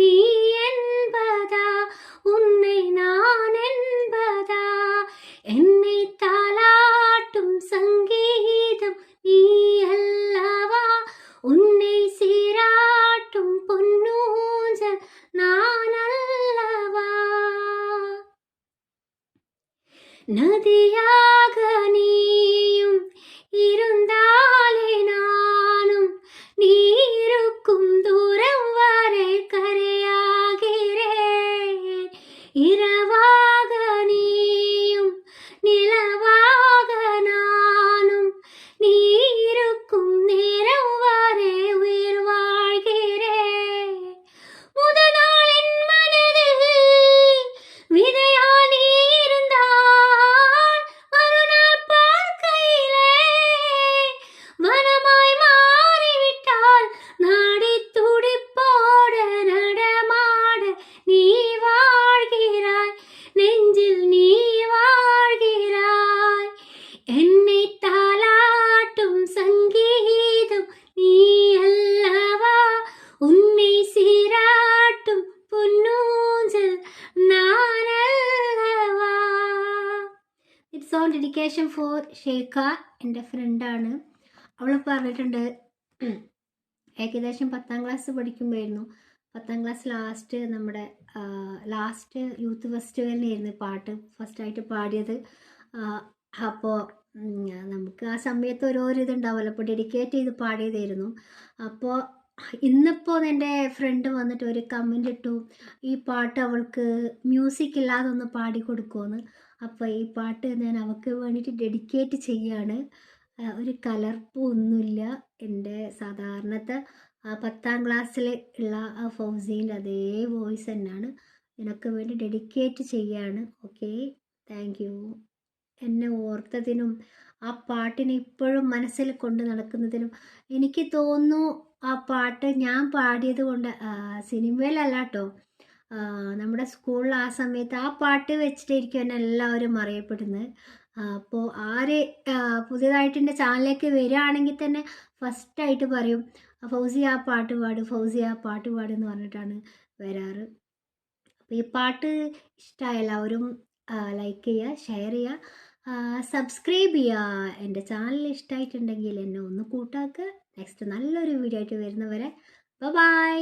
நீ என்பதா? உன்னை நான் என்பதா? என்னை தாளாட்டும் சங்கீதம் நீ அல்லவா? உன்னை சீராட்டும் பொன்னூஞ்சல் நான் அல்லவா? நதியாக நீயும் இருந்தாலே நான் irá ഡെഡിക്കേഷൻ ഫോർ ഷേഖ എന്റെ ഫ്രണ്ടാണ് അവൾ പറഞ്ഞിട്ടുണ്ട് ഏകദേശം പത്താം ക്ലാസ് പഠിക്കുമ്പോഴായിരുന്നു പത്താം ക്ലാസ് ലാസ്റ്റ് നമ്മുടെ ലാസ്റ്റ് യൂത്ത് ഫെസ്റ്റിവലിനായിരുന്നു പാട്ട് ഫസ്റ്റായിട്ട് പാടിയത്. അപ്പോൾ നമുക്ക് ആ സമയത്ത് ഓരോരോ ഇതുണ്ടാവുമല്ലോ അപ്പോൾ ഡെഡിക്കേറ്റ് ചെയ്ത് പാടിയതായിരുന്നു. അപ്പോൾ ഇന്നിപ്പോൾ എന്റെ ഫ്രണ്ട് വന്നിട്ട് ഒരു കമന്റ് ഇട്ടു ഈ പാട്ട് അവൾക്ക് മ്യൂസിക് ഇല്ലാതെ ഒന്ന് പാടി കൊടുക്കുമെന്ന് അപ്പോൾ ഈ പാട്ട് ഞാൻ അവൾക്ക് വേണ്ടിയിട്ട് ഡെഡിക്കേറ്റ് ചെയ്യാണ്. ഒരു കലർപ്പൊന്നുമില്ല എന്റെ സാധാരണത്തെ പത്താം ക്ലാസ്സിൽ ഉള്ള ആ ഫൗസീന്റെ അതേ വോയിസ് തന്നെയാണ്. നിനക്ക് വേണ്ടി ഡെഡിക്കേറ്റ് ചെയ്യാണ്. ഓക്കെ? Thank you. എന്നെ ഓർത്തതിനും ആ പാട്ടിനെ ഇപ്പോഴും മനസ്സിൽ കൊണ്ട് നടക്കുന്നതിനും എനിക്ക് തോന്നുന്നു ആ പാട്ട് ഞാൻ പാടിയത് കൊണ്ട് സിനിമയിലല്ല കേട്ടോ. നമ്മുടെ സ്കൂളിൽ ആ സമയത്ത് ആ പാട്ട് വെച്ചിട്ടായിരിക്കും എന്നെ എല്ലാവരും അറിയപ്പെടുന്നത്. അപ്പോൾ ആര് പുതിയതായിട്ട് എന്റെ ചാനലിലേക്ക് വരികയാണെങ്കിൽ തന്നെ ഫസ്റ്റായിട്ട് പറയും ഫൗസി ആ പാട്ട് പാട് ഫൗസി ആ പാട്ട് പാട് എന്ന് പറഞ്ഞിട്ടാണ് വരാറ്. അപ്പോൾ ഈ പാട്ട് ഇഷ്ടമായ എല്ലാവരും ലൈക്ക് ചെയ്യുക ഷെയർ ചെയ്യുക. സബ്സ്ക്രൈബ് ചെയ്യുക. എന്റെ ചാനൽ ഇഷ്ടമായിട്ടുണ്ടെങ്കിൽ എന്നെ ഒന്ന് കൂട്ടാക്കുക. നെക്സ്റ്റ് നല്ലൊരു വീഡിയോ ആയിട്ട് വരുന്നവരെ ബൈ